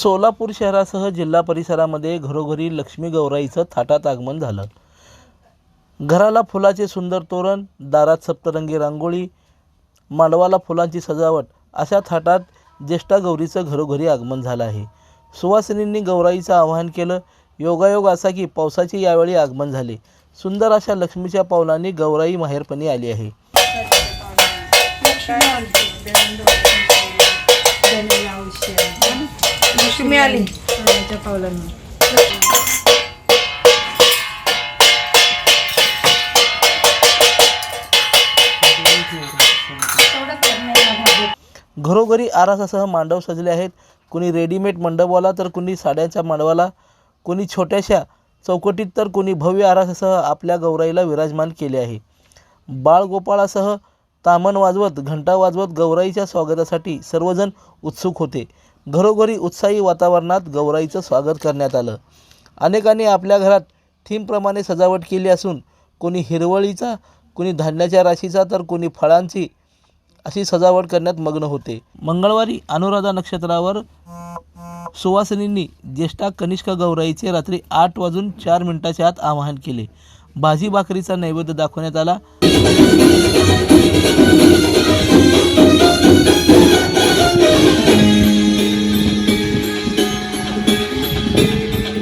सोलापूर शहरासह जिल्हा परिसरामध्ये घरोघरी लक्ष्मी गौराईचं थाटात आगमन झालं. घराला फुलाचे सुंदर तोरण दारात सप्तरंगी रांगोळी मांडवाला फुलांची सजावट अशा थाटात ज्येष्ठा गौरीचं घरोघरी आगमन झालं आहे. सुवासिनींनी गौराईचं आवाहन केलं योगायोग असा की पावसाचे यावेळी आगमन झाले. सुंदर अशा लक्ष्मीच्या पावलांनी गौराई माहेरपणी आली आहे. पावलांनी घरोघरी आरासासह मांडव सजले आहेत. कुणी रेडीमेड मंडपवाला तर कुणी साड्यांच्या मांडवाला. कुणी छोट्याशा चौकटीत तर कुणी भव्य आरासासह आपल्या गौराईला विराजमान केले आहे. बाळगोपाळासह तामण वाजवत घंटा वाजवत गौराईच्या स्वागतासाठी सर्वजण उत्सुक होते. घरोघरी उत्साही वातावरणात गौराईचं स्वागत करण्यात आलं. अनेकांनी आपल्या घरात थीमप्रमाणे सजावट केली असून कोणी हिरवळीचा कुणी धान्याच्या राशीचा तर कोणी फळांची अशी सजावट करण्यात मग्न होते. मंगळवारी अनुराधा नक्षत्रावर सुवासिनींनी ज्येष्ठा कनिष्का गौराईचे रात्री आठ वाजून चार मिनिटाच्या आत आवाहन केले. भाजी भाकरीचा नैवेद्य दाखवण्यात आला.